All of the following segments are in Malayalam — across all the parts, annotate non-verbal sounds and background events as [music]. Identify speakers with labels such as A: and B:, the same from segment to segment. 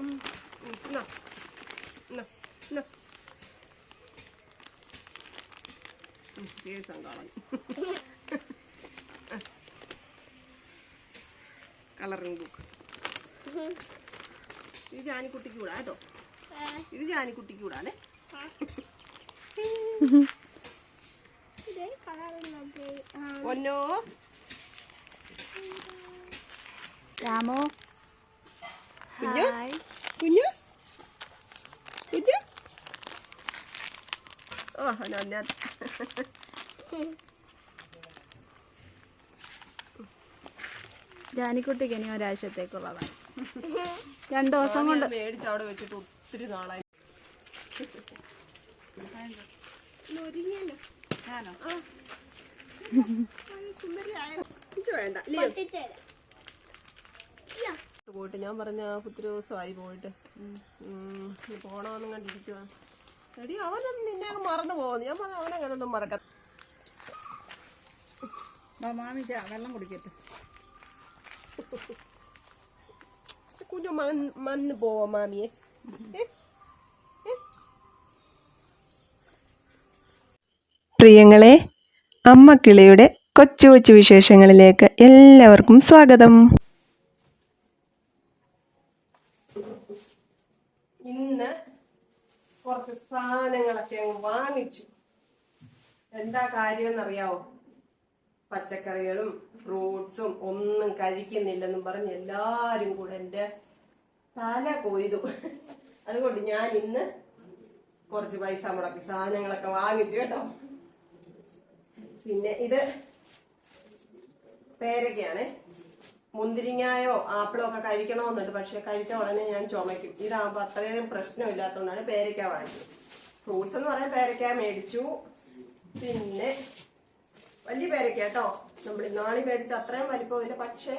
A: ഉം, കേസം കളറിംഗ് ബുക്ക് ഇത് ജാനിക്കുട്ടിക്ക് കൂടാ കേട്ടോ. ഇത് ജാനിക്കുട്ടിക്ക് കൂടാല്ലേ [laughs]
B: ഇതേ കളറുണ്ട്
A: ഒന്നോ
C: രാമോ?
A: കുഞ്ഞു?
C: Kunya?
A: കുഞ്ഞു? കുഞ്ഞു? ഓ no. [laughs]
C: ജാനിക്കുട്ടിക്ക് ഇനി ഒരാഴ്ചത്തേക്കുള്ളതാണ്. രണ്ടു ദിവസം കൊണ്ട്
A: മേടിച്ച് അവിടെ വെച്ചിട്ട് ഒത്തിരി നാളായി. [laughs] വേണ്ട. പോയിട്ട് ഞാൻ പറഞ്ഞ ഒത്തിരി ദിവസമായി പോയിട്ട്. പോണമെന്നും കണ്ടിരിക്കുവാ. എടി അവനൊന്നും നിന്നെ അങ്ങ് മറന്നു പോകുന്നു. ഞാൻ പറഞ്ഞ അവനങ്ങനൊന്നും മറക്ക
C: മാമി വെള്ളം കുടിക്കട്ടെ.
A: കുഞ്ഞു മന്ന് പോവാ മാമിയെ? പ്രിയങ്ങളെ അമ്മക്കിളിയുടെ കൊച്ചു കൊച്ചു വിശേഷങ്ങളിലേക്ക് എല്ലാവർക്കും സ്വാഗതം ഇന്ന് കുറച്ച് സാധനങ്ങളൊക്കെ അങ്ങ് വാങ്ങിച്ചു. എന്താ കാര്യം എന്നറിയാവോ പച്ചക്കറികളും ഫ്രൂട്ട്സും ഒന്നും കഴിക്കുന്നില്ലെന്നും പറഞ്ഞ് എല്ലാരും കൂടെ എന്റെ തല കൊയ്തു. അതുകൊണ്ട് ഞാൻ ഇന്ന് കുറച്ച് പൈസ മുടക്കി സാധനങ്ങളൊക്കെ വാങ്ങിച്ചു കേട്ടോ. പിന്നെ ഇത് പേരക്കയാണ്. മുന്തിരിങ്ങായോ ആപ്പിളോ ഒക്കെ കഴിക്കണമെന്നുണ്ട്. പക്ഷെ കഴിച്ച ഉടനെ ഞാൻ ചുമയ്ക്കും. ഇതാകുമ്പോൾ അത്രയും പ്രശ്നമില്ലാത്തതുകൊണ്ടാണ് പേരക്ക വാങ്ങിച്ചത്. ഫ്രൂട്ട്സ് എന്ന് പറയാൻ പേരയ്ക്ക മേടിച്ചു. പിന്നെ വലിയ പേരയ്ക്ക കേട്ടോ നമ്മൾ ഇന്നാളി മേടിച്ച അത്രയും വലിപ്പമില്ല പക്ഷേ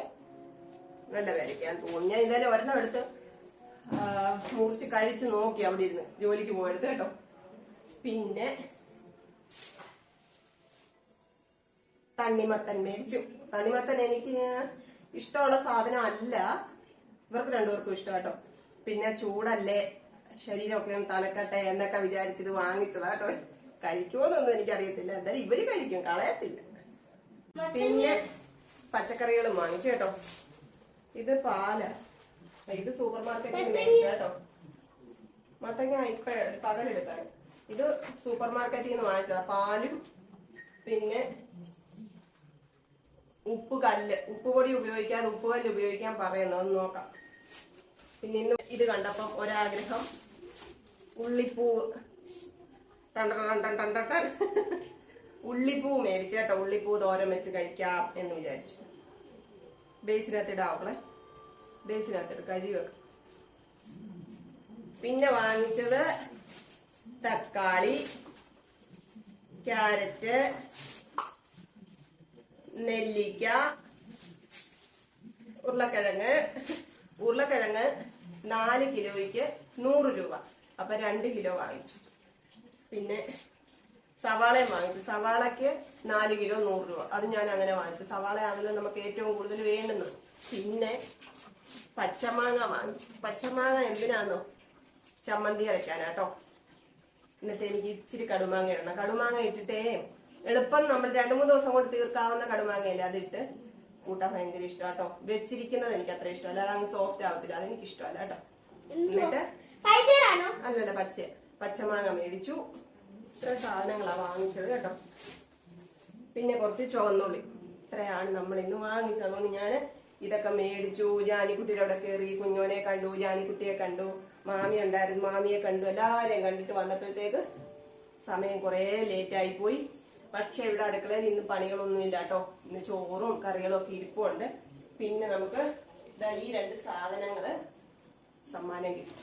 A: നല്ല പേരയ്ക്കാന്ന് തോന്നി ഞാൻ ഇന്നലെ ഒരെണ്ണം എടുത്ത് മുറിച്ച് കഴിച്ച് നോക്കി അവിടെ ഇരുന്ന് ജോലിക്ക് പോയെടുത്ത് കേട്ടോ. പിന്നെ തണ്ണിമത്തൻ മേടിച്ചു. തണ്ണിമത്തൻ എനിക്ക് ഇഷ്ടമുള്ള സാധനം അല്ല. ഇവർക്ക് രണ്ടുപേർക്കും ഇഷ്ടം കേട്ടോ. പിന്നെ ചൂടല്ലേ? ശരീരമൊക്കെ ഒന്ന് തണുക്കട്ടെ എന്നൊക്കെ വിചാരിച്ചിട്ട് വാങ്ങിച്ചതാ കേട്ടോ. കഴിക്കുമോന്നൊന്നും എനിക്കറിയത്തില്ല. എന്തായാലും ഇവർ കഴിക്കും കളയത്തില്ല. പിന്നെ പച്ചക്കറികളും വാങ്ങിച്ചു കേട്ടോ. ഇത് പാല. ഇത് സൂപ്പർ മാർക്കറ്റിൽ കേട്ടോ. മത്തങ്ങ ഇപ്പൊ പകലെടുക്കാൻ ഇത് സൂപ്പർ മാർക്കറ്റിൽ നിന്ന് വാങ്ങിച്ചതാ. പാലും പിന്നെ ഉപ്പ് കല്ല്. ഉപ്പ് പൊടി ഉപയോഗിക്കാൻ ഉപ്പ് കല്ല് ഉപയോഗിക്കാൻ പറയുന്നു നോക്കാം. പിന്നെ ഇന്ന് ഇത് കണ്ടപ്പം ഒരാഗ്രഹം ഉള്ളിപ്പൂവ് ടണ്ടട ടണ്ടൻ ഉള്ളിപ്പൂ മേടിച്ചു കേട്ടോ. ഉള്ളിപ്പൂ തോരം വെച്ച് കഴിക്കാം എന്ന് വിചാരിച്ചു. ബേസിനകത്ത് ഇടാവളെ ബേസിനകത്ത് ഇട്ട് കഴി വെക്കും. പിന്നെ വാങ്ങിച്ചത് തക്കാളി ക്യാരറ്റ് നെല്ലിക്ക ഉരുളക്കിഴങ്ങ്. ഉരുളക്കിഴങ്ങ് നാല് കിലോയ്ക്ക് നൂറ് രൂപ. അപ്പൊ രണ്ട് കിലോ വാങ്ങിച്ചു. പിന്നെ സവാളയും വാങ്ങിച്ചു. സവാളയ്ക്ക് നാല് കിലോ നൂറ് രൂപ. അത് ഞാൻ അങ്ങനെ വാങ്ങിച്ചു. സവാള ആണല്ലോ നമുക്ക് ഏറ്റവും കൂടുതൽ വേണ്ടുന്നത്. പിന്നെ പച്ചമാങ്ങ വാങ്ങിച്ചു. പച്ചമാങ്ങ എന്തിനാന്നോ? ചമ്മന്തി അരയ്ക്കാനാട്ടോ. എന്നിട്ട് എനിക്ക് ഇച്ചിരി കടുമാങ്ങ ഇടണം. കടുമാങ്ങ ഇട്ടിട്ടേ എളുപ്പം നമ്മൾ രണ്ടു മൂന്ന് ദിവസം കൊണ്ട് തീർക്കാവുന്ന കടുമാങ്ങയില്ല അതിട്ട് കൂട്ടാൻ ഭയങ്കര ഇഷ്ടം കേട്ടോ വെച്ചിരിക്കുന്നത് എനിക്ക് അത്ര ഇഷ്ടമല്ല. അത് അങ്ങ് സോഫ്റ്റ് ആവത്തില്ല. അതെനിക്ക് ഇഷ്ടമല്ല കേട്ടോ. എന്നിട്ട്
B: പൈസയാണോ
A: അല്ലല്ല പച്ച. പച്ചമാങ്ങ മേടിച്ചു. ഇത്ര സാധനങ്ങളാ വാങ്ങിച്ചത് കേട്ടോ. പിന്നെ കുറച്ച് ചുവന്നുള്ളി. ഇത്രയാണ് നമ്മൾ ഇന്ന് വാങ്ങിച്ചത്. അതുകൊണ്ട് ഞാൻ ഇതൊക്കെ മേടിച്ചു. ജാനിക്കുട്ടിയുടെ അവിടെ കയറി കുഞ്ഞോനെ കണ്ടു ജാനിക്കുട്ടിയെ കണ്ടു മാമി ഉണ്ടായിരുന്നു മാമിയെ കണ്ടു. എല്ലാവരെയും കണ്ടിട്ട് വന്നപ്പോഴത്തേക്ക് സമയം കുറേ ലേറ്റ് ആയി പോയി. പക്ഷെ ഇവിടെ അടുക്കളയിൽ ഇന്ന് പണികളൊന്നും ഇല്ല കേട്ടോ. ഇന്ന് ചോറും കറികളും ഒക്കെ ഇരിപ്പുണ്ട്. പിന്നെ നമുക്ക് ഈ രണ്ട് സാധനങ്ങൾ സമ്മാനം കിട്ടി.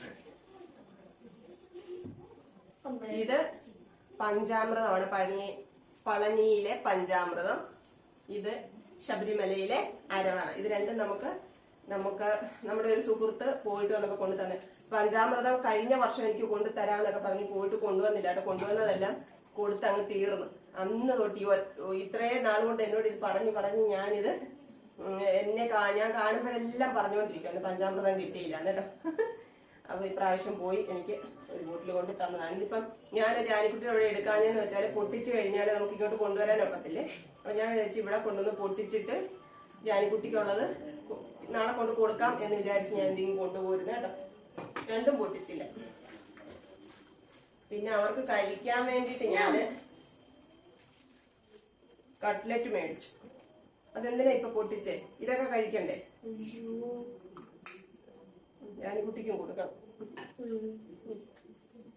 A: ഇത് പഞ്ചാമൃതമാണ്. പഴനി പളനിയിലെ പഞ്ചാമൃതം. ഇത് ശബരിമലയിലെ അരവണ. ഇത് രണ്ടും നമുക്ക് നമുക്ക് നമ്മുടെ ഒരു സുഹൃത്ത് പോയിട്ട് വന്നപ്പോ കൊണ്ടു തന്നെ. പഞ്ചാമൃതം കഴിഞ്ഞ വർഷം എനിക്ക് കൊണ്ടു തരാന്നൊക്കെ പറഞ്ഞ് പോയിട്ട് കൊണ്ടുവന്നില്ല കേട്ടോ. കൊണ്ടുവന്നതെല്ലാം കൊടുത്ത് അങ്ങ് തീർന്നു. അന്ന് തൊട്ട് ഇത്രയും നാൾ കൊണ്ട് എന്നോട് ഇത് പറഞ്ഞു പറഞ്ഞ് ഞാനിത് എന്നെ ഞാൻ കാണുമ്പോഴെല്ലാം പറഞ്ഞുകൊണ്ടിരിക്കുന്നു പഞ്ചാമൃതം കിട്ടിയില്ല. കേട്ടോ അപ്പൊ ഇപ്രാവശ്യം പോയി എനിക്ക് ഒരു ബോട്ടിൽ കൊണ്ട് തന്നതാണ് ഇതിപ്പം ഞാൻ ജാനിക്കുട്ടിയുടെ എടുക്കാഞ്ഞെന്ന് വെച്ചാൽ പൊട്ടിച്ച് കഴിഞ്ഞാൽ നമുക്ക് ഇങ്ങോട്ട് കൊണ്ടുവരാൻ ഒക്കത്തില്ലേ? അപ്പൊ ഞാൻ വിചാരിച്ചു ഇവിടെ കൊണ്ടുവന്ന് പൊട്ടിച്ചിട്ട് ജാനിക്കുട്ടിക്കുള്ളത് നാളെ കൊണ്ട് കൊടുക്കാം എന്ന് വിചാരിച്ച് ഞാൻ എന്തെങ്കിലും കൊണ്ടുപോരുന്നത് കേട്ടോ. രണ്ടും പൊട്ടിച്ചില്ല. പിന്നെ അവർക്ക് കഴിക്കാൻ വേണ്ടിയിട്ട് ഞാൻ കട്ട്ലറ്റ് മേടിച്ചു. അതെന്തിനാ ഇപ്പൊ പൊട്ടിച്ചേ? ഇതൊക്കെ കഴിക്കണ്ടേ? ഞാൻ കുട്ടിക്കും കൊടുക്കണം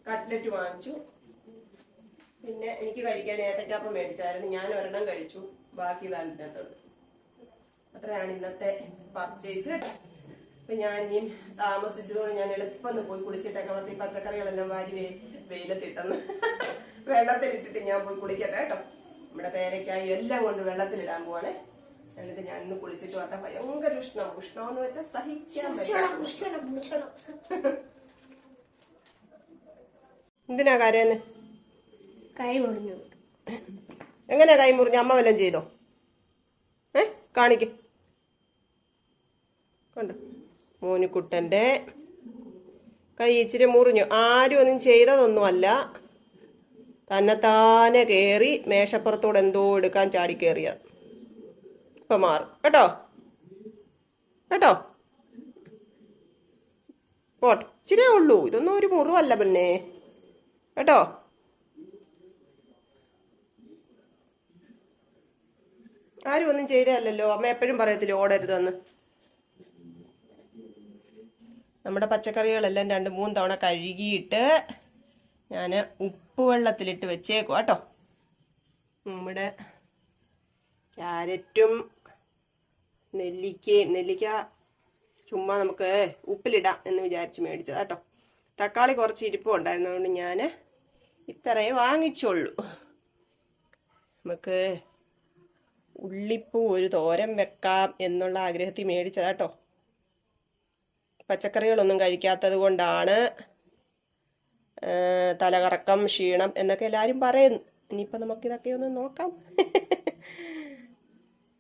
A: കട്ട്ലറ്റ് വാങ്ങിച്ചു. പിന്നെ എനിക്ക് കഴിക്കാൻ ഏത്തക്കാപ്പം മേടിച്ചായിരുന്നു. ഞാൻ ഒരെണ്ണം കഴിച്ചു. ബാക്കി ഇതാണ്ടിനകത്തുണ്ട് അത്രയാണ് ഇന്നത്തെ പർച്ചേസ് അപ്പൊ ഞാൻ ഇനിയും താമസിച്ചതുകൊണ്ട് ഞാൻ എളുപ്പം പോയി കുളിച്ചിട്ടൊക്കെ വന്ന് ഈ പച്ചക്കറികളെല്ലാം വാരി വെയിലത്തിട്ടെന്ന് വെള്ളത്തിലിട്ടിട്ട് ഞാൻ പോയി കുളിക്കട്ടെ കേട്ടോ. നമ്മുടെ പേരയ്ക്കായി എല്ലാം കൊണ്ട് വെള്ളത്തിലിടാൻ പോവാണ്. എന്നിട്ട് ഞാൻ ഇന്ന് കുളിച്ചിട്ട് വരട്ടെ ഭയങ്കര ഉഷ്ണം. ഉഷ്ണം എന്ന് വെച്ചാൽ സഹിക്കാൻ എന്തിനാ കാര്യന്ന്?
B: കൈ മുറിഞ്ഞു.
A: എങ്ങനെയാ കൈ മുറിഞ്ഞ? അമ്മ വല്ലതും ചെയ്തോ? ഏ? കാണിക്ക്. കണ്ടോ? മോനിക്കുട്ടന്റെ കൈ ഇച്ചിരി മുറിഞ്ഞു. ആരും ഒന്നും ചെയ്തതൊന്നുമല്ല. തന്നെത്താനെ കയറി മേശപ്പുറത്തോടെ എന്തോ എടുക്കാൻ ചാടി കയറിയത് ഇപ്പൊ മാറും. കേട്ടോ? കേട്ടോ? പോട്ടെ. ഇച്ചിരിയേ ഉള്ളൂ. ഇതൊന്നും ഒരു മുറിവല്ല പെണ്ണേ. കേട്ടോ? ആരും ഒന്നും ചെയ്തല്ലോ അമ്മ എപ്പോഴും പറയത്തില്ല ഓടരുതെന്ന്. നമ്മുടെ പച്ചക്കറികളെല്ലാം രണ്ട് മൂന്ന് തവണ കഴുകിയിട്ട് ഞാൻ ഉപ്പ് വെള്ളത്തിലിട്ട് വെച്ചേക്കും കേട്ടോ? നമ്മുടെ ക്യാരറ്റും നെല്ലിക്ക നെല്ലിക്ക ചുമ്മാ നമുക്ക് ഉപ്പിലിടാം എന്ന് വിചാരിച്ച് മേടിച്ചത് കേട്ടോ. തക്കാളി കുറച്ച് ഇരിപ്പും ഉണ്ടായിരുന്നതുകൊണ്ട് ഞാൻ ഇത്രയും വാങ്ങിച്ചുള്ളൂ നമുക്ക് ഉള്ളിപ്പൂ ഒരു തോരൻ വെക്കാം എന്നുള്ള ആഗ്രഹത്തിൽ മേടിച്ചതാട്ടോ പച്ചക്കറികളൊന്നും കഴിക്കാത്തത് കൊണ്ടാണ് തലകറക്കം ക്ഷീണം എന്നൊക്കെ എല്ലാവരും പറയുന്നു. ഇനിയിപ്പോൾ നമുക്കിതൊക്കെ ഒന്ന് നോക്കാം. [laughs]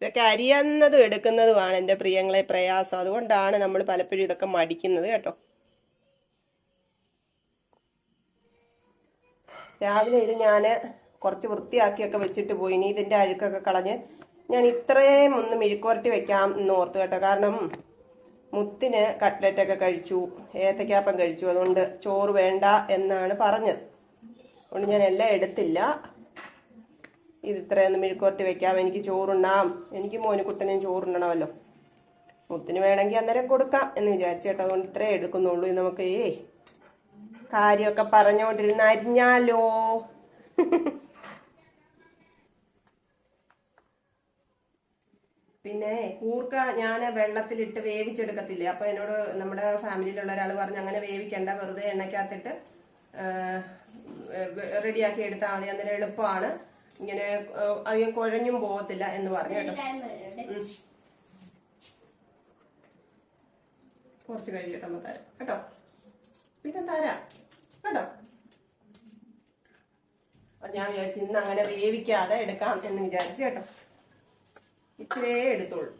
A: ഇതൊക്കെ അരിയുന്നതും എടുക്കുന്നതുമാണ് എന്റെ പ്രിയങ്ങളെ പ്രയാസം. അതുകൊണ്ടാണ് നമ്മൾ പലപ്പോഴും ഇതൊക്കെ മടിക്കുന്നത് കേട്ടോ. രാവിലെ ഇത് ഞാൻ കുറച്ച് വൃത്തിയാക്കിയൊക്കെ വെച്ചിട്ട് പോയി. ഇനി ഇതിന്റെ അഴുക്കൊക്കെ കളഞ്ഞ് ഞാൻ ഇത്രയും ഒന്ന് മെഴുക്കുവരട്ടി വെക്കാം എന്ന് ഓർത്ത് കേട്ടോ. കാരണം മുത്തിന് കട്ട്ലറ്റൊക്കെ കഴിച്ചു ഏത്തക്കാപ്പം കഴിച്ചു. അതുകൊണ്ട് ചോറ് വേണ്ട എന്നാണ് പറഞ്ഞത്. അതുകൊണ്ട് ഞാൻ എല്ലാം എടുത്തില്ല. ഇത് ഇത്രയൊന്ന് മെഴുക്കുവരട്ടി വെക്കാം. എനിക്ക് ചോറുണ്ണാം. എനിക്ക് മോനുകുട്ടനും ചോറുണ്ണണമല്ലോ. മുത്തിന് വേണമെങ്കിൽ അന്നേരം കൊടുക്കാം എന്ന് വിചാരിച്ചു കേട്ടോ. അതുകൊണ്ട് ഇത്രേ എടുക്കുന്നുള്ളൂ. നമുക്ക് ഏ കാര്യമൊക്കെ പറഞ്ഞുകൊണ്ടിരുന്ന അരിഞ്ഞാലോ? പിന്നെ കൂർക്ക ഞാൻ വെള്ളത്തിലിട്ട് വേവിച്ചെടുക്കത്തില്ലേ? അപ്പൊ എന്നോട് നമ്മുടെ ഫാമിലിയിലുള്ള ഒരാൾ പറഞ്ഞു അങ്ങനെ വേവിക്കണ്ട. വെറുതെ എണ്ണയ്ക്കകത്തിട്ട് റെഡിയാക്കി എടുത്താൽ മതി. അന്നേരം എളുപ്പമാണ്. ഇങ്ങനെ അധികം കുഴഞ്ഞും പോകത്തില്ല എന്ന് പറഞ്ഞു കേട്ടോ. കുറച്ച് കഴിയട്ടെ അമ്മ തരാം. കേട്ടോ? പിന്നെ തരാം. കേട്ടോ? ഞാൻ വിചാരിച്ചു ഇന്ന് അങ്ങനെ വേവിക്കാതെ എടുക്കാം എന്ന് വിചാരിച്ചു കേട്ടോ. ഇച്ചിരേ എടുത്തോളൂ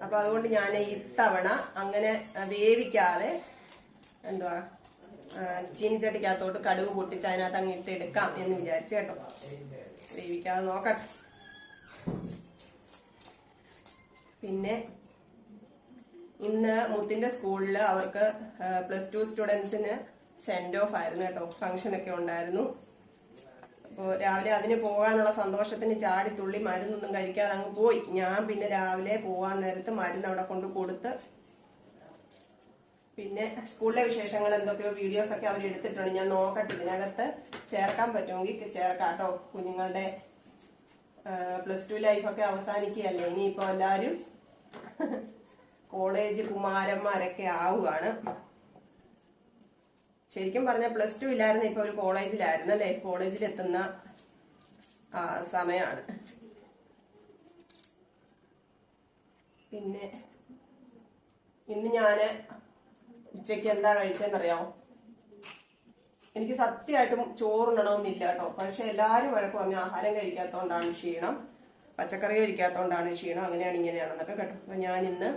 A: അപ്പൊ അതുകൊണ്ട് ഞാൻ ഇത്തവണ അങ്ങനെ വേവിക്കാതെ എന്തുവാ ചീനിച്ചട്ടിക്കകത്തോട്ട് കടുക് പൊട്ടിച്ച് അതിനകത്ത് അങ്ങ് ഇട്ട് എടുക്കാം എന്ന് വിചാരിച്ചു കേട്ടോ. വേവിക്കാതെ നോക്കട്ടെ പിന്നെ ഇന്ന് മുത്തിന്റെ സ്കൂളിൽ അവർക്ക് പ്ലസ് ടു സ്റ്റുഡൻസിന് സെൻഡ് ഓഫ് ആയിരുന്നു കേട്ടോ. ഫങ്ഷൻ ഒക്കെ ഉണ്ടായിരുന്നു. അപ്പോൾ രാവിലെ അതിന് പോകാനുള്ള സന്തോഷത്തിന് ചാടി തുള്ളി മരുന്നൊന്നും കഴിക്കാതെ അങ്ങ് പോയി. ഞാൻ പിന്നെ രാവിലെ പോകാൻ നേരത്ത് മരുന്ന് അവിടെ കൊണ്ട് കൊടുത്ത് പിന്നെ സ്കൂളിലെ വിശേഷങ്ങൾ എന്തൊക്കെയോ വീഡിയോസ് ഒക്കെ അവർ എടുത്തിട്ടുണ്ട്. ഞാൻ നോക്കട്ടെ ഇതിനകത്ത് ചേർക്കാൻ പറ്റുമെങ്കിൽ ചേർക്കാം കേട്ടോ. കുഞ്ഞുങ്ങളുടെ പ്ലസ് ടു ലൈഫൊക്കെ അവസാനിക്കുകയല്ലേ? ഇനിയിപ്പോൾ എല്ലാവരും കോളേജ് കുമാരന്മാരൊക്കെ ആവുകയാണ്. ശരിക്കും പറഞ്ഞാൽ പ്ലസ് ടു ഇല്ലായിരുന്നു ഇപ്പൊ ഒരു കോളേജിലായിരുന്നു അല്ലെ? കോളേജിൽ എത്തുന്ന സമയമാണ് പിന്നെ ഇന്ന് ഞാൻ ഉച്ചയ്ക്ക് എന്താ കഴിച്ചെന്നറിയാമോ എനിക്ക് സത്യമായിട്ടും ചോറുണ്ടണമെന്നില്ല കേട്ടോ. പക്ഷെ എല്ലാവരും വഴക്ക് പറഞ്ഞ ആഹാരം കഴിക്കാത്തതുകൊണ്ടാണ് ക്ഷീണം പച്ചക്കറി കഴിക്കാത്തതുകൊണ്ടാണ് ക്ഷീണം അങ്ങനെയാണ് ഇങ്ങനെയാണെന്നൊക്കെ കേട്ടോ അപ്പൊ ഞാൻ ഇന്ന്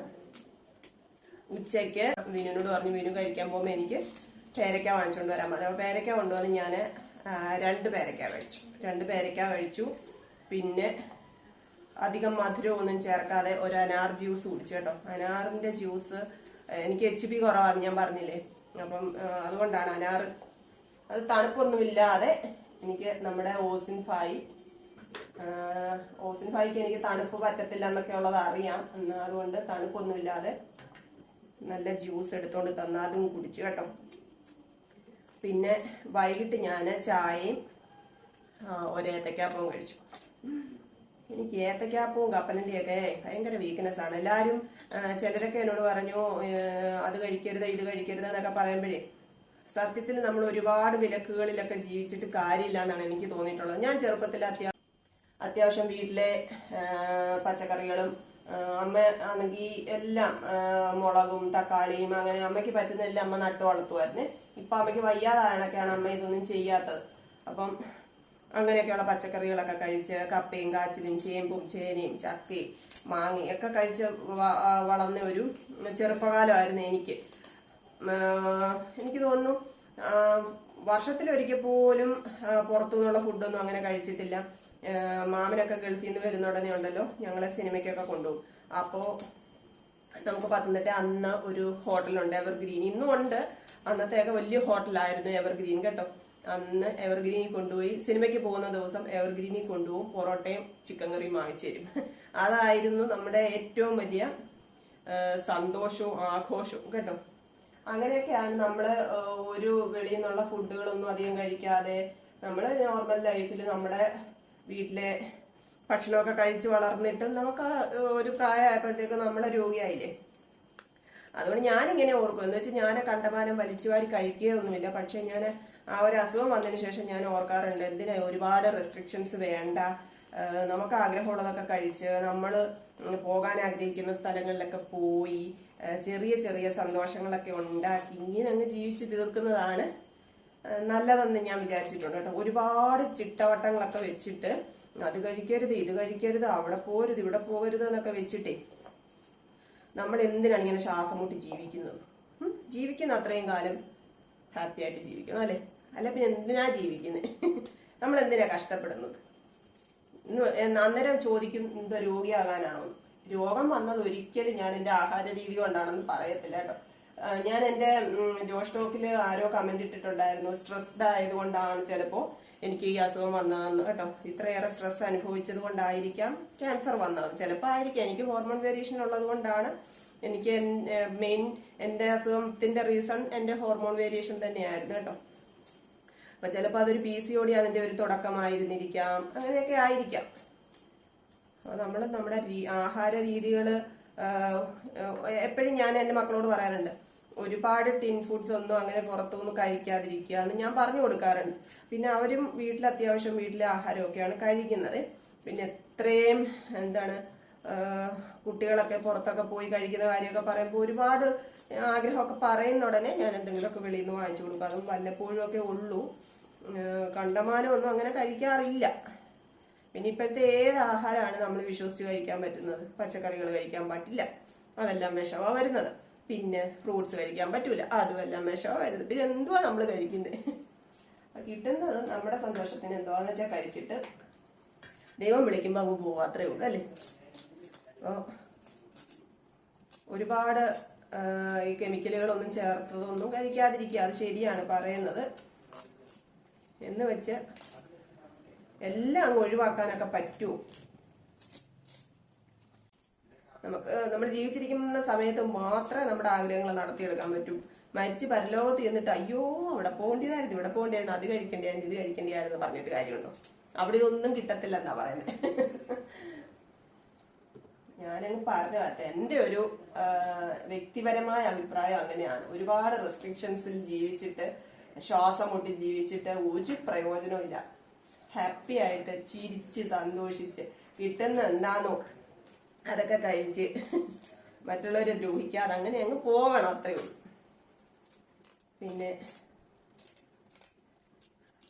A: ഉച്ചയ്ക്ക് മീനിനോട് പറഞ്ഞു വിനു കഴിക്കാൻ പോകുമ്പോൾ എനിക്ക് പേരയ്ക്ക വാങ്ങിച്ചുകൊണ്ട് വരാൻ പറഞ്ഞു. അപ്പോൾ പേരയ്ക്ക കൊണ്ടുവന്ന് ഞാൻ രണ്ട് പേരയ്ക്ക കഴിച്ചു. രണ്ട് പേരയ്ക്ക കഴിച്ചു. പിന്നെ അധികം മധുരമൊന്നും ചേർക്കാതെ ഒരു അനാർ ജ്യൂസ് കുടിച്ചു കേട്ടോ. അനാറിന്റെ ജ്യൂസ് എനിക്ക് എച്ച് പി കുറവാണ് ഞാൻ പറഞ്ഞില്ലേ. അപ്പം അതുകൊണ്ടാണ് അനാർ അത് തണുപ്പൊന്നുമില്ലാതെ എനിക്ക് നമ്മുടെ ഓസിൻ ഫായി ഓസിൻ ഫായിക്ക് എനിക്ക് തണുപ്പ് പറ്റത്തില്ല എന്നൊക്കെ ഉള്ളത് അറിയാം. അതുകൊണ്ട് തണുപ്പൊന്നുമില്ലാതെ നല്ല ജ്യൂസ് എടുത്തുകൊണ്ട് തന്ന അതും കുടിച്ചു കേട്ടോ. പിന്നെ വൈകിട്ട് ഞാൻ ചായയും ഒരു ഏത്തക്കാപ്പവും കഴിച്ചു. എനിക്ക് ഏത്തക്കാപ്പവും കപ്പലിന്റെയൊക്കെ ഭയങ്കര വീക്ക്നെസ് ആണ്. എല്ലാവരും ചിലരൊക്കെ എന്നോട് പറഞ്ഞു അത് കഴിക്കരുത് ഇത് കഴിക്കരുത് എന്നൊക്കെ പറയുമ്പോഴേ സത്യത്തിൽ നമ്മൾ ഒരുപാട് വിലക്കുകളിലൊക്കെ ജീവിച്ചിട്ട് കാര്യമില്ല എന്നാണ് എനിക്ക് തോന്നിയിട്ടുള്ളത്. ഞാൻ ചെറുപ്പത്തിൽ അത്യാവശ്യം വീട്ടിലെ പച്ചക്കറികളും അമ്മ ആണെങ്കിൽ എല്ലാം മുളകും തക്കാളിയും അങ്ങനെ അമ്മയ്ക്ക് പറ്റുന്ന എല്ലാം അമ്മ നട്ടു വളർത്തുമായിരുന്നു. ഇപ്പൊ അമ്മയ്ക്ക് വയ്യാതായണൊക്കെയാണ് അമ്മ ഇതൊന്നും ചെയ്യാത്തത്. അപ്പം അങ്ങനെയൊക്കെയുള്ള പച്ചക്കറികളൊക്കെ കഴിച്ച് കപ്പയും കാച്ചിലും ചേമ്പും ചേനയും ചക്കയും മാങ്ങയും ഒക്കെ കഴിച്ച് വളർന്ന ഒരു ചെറുപ്പകാലമായിരുന്നു എനിക്ക്. എനിക്ക് തോന്നുന്നു വർഷത്തിലൊരിക്കൽ പോലും പുറത്തുനിന്നുള്ള ഫുഡൊന്നും അങ്ങനെ കഴിച്ചിട്ടില്ല. മാമനൊക്കെ ഗൾഫിൽ നിന്ന് വരുന്ന ഉടനെ ഉണ്ടല്ലോ ഞങ്ങളെ സിനിമയ്ക്കൊക്കെ കൊണ്ടുപോകും. അപ്പോ നമുക്ക് പത്തനംതിട്ട അന്ന് ഒരു ഹോട്ടലുണ്ട് എവർഗ്രീൻ ഇന്നും ഉണ്ട്. അന്നത്തെയൊക്കെ വലിയ ഹോട്ടലായിരുന്നു എവർഗ്രീൻ കേട്ടോ. അന്ന് എവർഗ്രീനിൽ കൊണ്ടുപോയി സിനിമയ്ക്ക് പോകുന്ന ദിവസം എവർഗ്രീനിൽ കൊണ്ടുപോകും. പൊറോട്ടയും ചിക്കൻ കറിയും വാങ്ങിച്ചു തരും. [laughs] അതായിരുന്നു നമ്മുടെ ഏറ്റവും വലിയ സന്തോഷവും ആഘോഷവും കേട്ടോ. അങ്ങനെയൊക്കെയാണ് നമ്മൾ ഒരു വെളിയിൽ നിന്നുള്ള ഫുഡുകളൊന്നും അധികം കഴിക്കാതെ നമ്മൾ നോർമൽ ലൈഫിൽ നമ്മുടെ വീട്ടിലെ ഭക്ഷണമൊക്കെ കഴിച്ച് വളർന്നിട്ട് നമുക്ക് ഒരു പ്രായമായപ്പോഴത്തേക്ക് നമ്മളെ രോഗിയായില്ലേ? അതുകൊണ്ട് ഞാനിങ്ങനെ ഓർക്കും. എന്ന് വെച്ചാൽ ഞാൻ കണ്ടമാനം വലിച്ചുവാരി കഴിക്കുകയൊന്നുമില്ല. പക്ഷെ ഞാൻ ആ ഒരു അസുഖം വന്നതിന് ശേഷം ഞാൻ ഓർക്കാറുണ്ട്. എന്തിനാ ഒരുപാട് റെസ്ട്രിക്ഷൻസ് വേണ്ട. നമുക്ക് ആഗ്രഹമുള്ളതൊക്കെ കഴിച്ച് നമ്മൾ പോകാൻ ആഗ്രഹിക്കുന്ന സ്ഥലങ്ങളിലൊക്കെ പോയി ചെറിയ ചെറിയ സന്തോഷങ്ങളൊക്കെ ഉണ്ടാക്കി ഇങ്ങനെ അങ്ങ് ജീവിച്ചു തീർക്കുന്നതാണ് നല്ലതെന്ന് ഞാൻ വിചാരിച്ചിട്ടുണ്ട് കേട്ടോ. ഒരുപാട് ചിട്ടവട്ടങ്ങളൊക്കെ വെച്ചിട്ട് അത് കഴിക്കരുത് ഇത് കഴിക്കരുത് അവിടെ പോരുത് ഇവിടെ പോകരുത് എന്നൊക്കെ വെച്ചിട്ടേ നമ്മൾ എന്തിനാണ് ഇങ്ങനെ ശ്വാസം മുട്ടി ജീവിക്കുന്നത്? ജീവിക്കുന്ന അത്രയും കാലം ഹാപ്പി ആയിട്ട് ജീവിക്കണം അല്ലേ? അല്ല പിന്നെ എന്തിനാ ജീവിക്കുന്നത് [laughs] നമ്മൾ എന്തിനാ കഷ്ടപ്പെടുന്നത്? അന്നേരം ചോദിക്കും എന്തോ രോഗിയാകാനാണോ? രോഗം വന്നത് ഒരിക്കലും ഞാൻ എന്റെ ആഹാര രീതി കൊണ്ടാണെന്ന് പറയത്തില്ല കേട്ടോ. ഞാൻ എന്റെ ജോഷ് ടോക്കിൽ ആരോ കമന്റ് ഇട്ടിട്ടുണ്ടായിരുന്നു സ്ട്രെസ്ഡ് ആയതുകൊണ്ടാണ് ചിലപ്പോ എനിക്ക് ഈ അസുഖം വന്നതെന്ന് കേട്ടോ. ഇത്രയേറെ സ്ട്രെസ് അനുഭവിച്ചത് കൊണ്ടായിരിക്കാം ക്യാൻസർ വന്നത്. ചിലപ്പോൾ ആയിരിക്കാം. എനിക്ക് ഹോർമോൺ വേരിയേഷൻ ഉള്ളത് കൊണ്ടാണ് എനിക്ക് മെയിൻ എന്റെ അസുഖത്തിന്റെ റീസൺ എന്റെ ഹോർമോൺ വേരിയേഷൻ തന്നെയായിരുന്നു കേട്ടോ. അപ്പൊ ചിലപ്പോൾ അതൊരു പി സി ഓടി അതിന്റെ ഒരു തുടക്കമായിരുന്നിരിക്കാം. അങ്ങനെയൊക്കെ ആയിരിക്കാം. നമ്മൾ നമ്മുടെ ആഹാര രീതികൾ എപ്പോഴും ഞാൻ എന്റെ മക്കളോട് പറയാറുണ്ട് ഒരുപാട് ടിൻ ഫുഡ്സ് ഒന്നും അങ്ങനെ പുറത്തുനിന്ന് എന്ന് ഞാൻ പറഞ്ഞു കൊടുക്കാറുണ്ട്. പിന്നെ അവരും വീട്ടിൽ അത്യാവശ്യം വീട്ടിലെ ആഹാരമൊക്കെയാണ് കഴിക്കുന്നത്. പിന്നെ എത്രയും എന്താണ് കുട്ടികളൊക്കെ പുറത്തൊക്കെ പോയി കഴിക്കുന്ന കാര്യമൊക്കെ പറയുമ്പോൾ ഒരുപാട് ആഗ്രഹമൊക്കെ പറയുന്ന ഉടനെ ഞാൻ എന്തെങ്കിലുമൊക്കെ വെളിയിൽ നിന്ന് വാങ്ങിച്ചു കൊടുക്കും. അതും വല്ലപ്പോഴും ഒക്കെ ഉള്ളൂ. കണ്ടമാനം ഒന്നും അങ്ങനെ കഴിക്കാറില്ല. പിന്നെ ഇപ്പോഴത്തെ ഏത് ആഹാരമാണ് നമ്മൾ വിശ്വസിച്ച് കഴിക്കാൻ പറ്റുന്നത്? പച്ചക്കറികൾ കഴിക്കാൻ പറ്റില്ല അതെല്ലാം വിഷമാണ് വരുന്നത്. പിന്നെ ഫ്രൂട്ട്സ് കഴിക്കാൻ പറ്റൂല. അതുമെല്ലാം വരുന്നത്. പിന്നെ എന്തുവാ നമ്മൾ കഴിക്കുന്നത് കിട്ടുന്നത് നമ്മുടെ സന്തോഷത്തിന് എന്തുവാന്ന് വെച്ചാൽ കഴിച്ചിട്ട് ദൈവം വിളിക്കുമ്പോൾ അങ്ങ് പോവാ. അത്രേ ഉള്ളൂ അല്ലേ? അപ്പോൾ ഒരുപാട് ഈ കെമിക്കലുകളൊന്നും ചേർത്തതൊന്നും കഴിക്കാതിരിക്കുക. അത് ശരിയാണ് പറയുന്നത്. എന്ന് വെച്ച് എല്ലാം അങ്ങ് ഒഴിവാക്കാനൊക്കെ പറ്റുമോ നമുക്ക് നമ്മൾ ജീവിച്ചിരിക്കുന്ന സമയത്ത് മാത്രമേ നമ്മുടെ ആഗ്രഹങ്ങൾ നടത്തിയെടുക്കാൻ പറ്റൂ. മരിച്ച് പരലോകത്ത് ചെന്നിട്ട് അയ്യോ അവിടെ പോകേണ്ടതായിരുന്നു ഇവിടെ പോകേണ്ടിയായിരുന്നു അത് കഴിക്കേണ്ടിയായിരുന്നു ഇത് കഴിക്കേണ്ടിയായിരുന്നു പറഞ്ഞിട്ട് കാര്യമുണ്ടോ? അവിടെ ഇതൊന്നും കിട്ടത്തില്ല എന്നാ പറയുന്നത് [laughs] ഞാനങ്ങ് പറഞ്ഞതാറ്റ എന്റെ ഒരു വ്യക്തിപരമായ അഭിപ്രായം അങ്ങനെയാണ്. ഒരുപാട് റെസ്ട്രിക്ഷൻസിൽ ജീവിച്ചിട്ട് ശ്വാസം മുട്ടി ജീവിച്ചിട്ട് ഒരു പ്രയോജനവും ഹാപ്പി ആയിട്ട് ചിരിച്ച് സന്തോഷിച്ച് കിട്ടുന്ന എന്താണോ അതൊക്കെ കഴിച്ച് മറ്റുള്ളവരെ ദ്രോഹിക്കാതെ അങ്ങനെ അങ്ങ് പോവണം അത്രയേ ഉള്ളൂ. പിന്നെ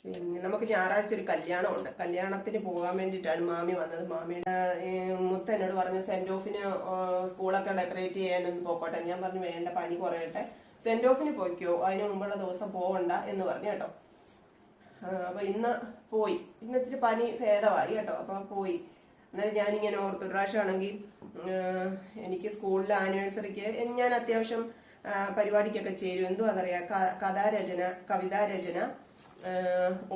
A: പിന്നെ നമുക്ക് ഞായറാഴ്ച ഒരു കല്യാണമുണ്ട്. കല്യാണത്തിന് പോകാൻ വേണ്ടിയിട്ടാണ് മാമി വന്നത്. മാമിയുടെ മുത്ത എന്നോട് പറഞ്ഞു സെന്റ് ഓഫിന് സ്കൂളൊക്കെ ഡെക്കറേറ്റ് ചെയ്യാനൊന്ന് പോക്കോട്ടെ. ഞാൻ പറഞ്ഞു വേണ്ട പനി കുറയട്ടെ. സെന്റ് ഓഫിന് പോയിക്കോ. അതിന് മുമ്പുള്ള ദിവസം പോവണ്ട എന്ന് പറഞ്ഞു കേട്ടോ. അപ്പൊ ഇന്ന് പോയി. ഇന്ന് ഇച്ചിരി പനി ഭേദമായി കേട്ടോ. അപ്പൊ പോയി. എന്നാലും ഞാനിങ്ങനെ ഓർത്തു പ്രാവശ്യമാണെങ്കിൽ എനിക്ക് സ്കൂളിൽ ആനിവേഴ്സറിക്ക് ഞാൻ അത്യാവശ്യം പരിപാടിക്കൊക്കെ ചേരും. എന്തോ അതറിയാം കഥാരചന കവിതാരചന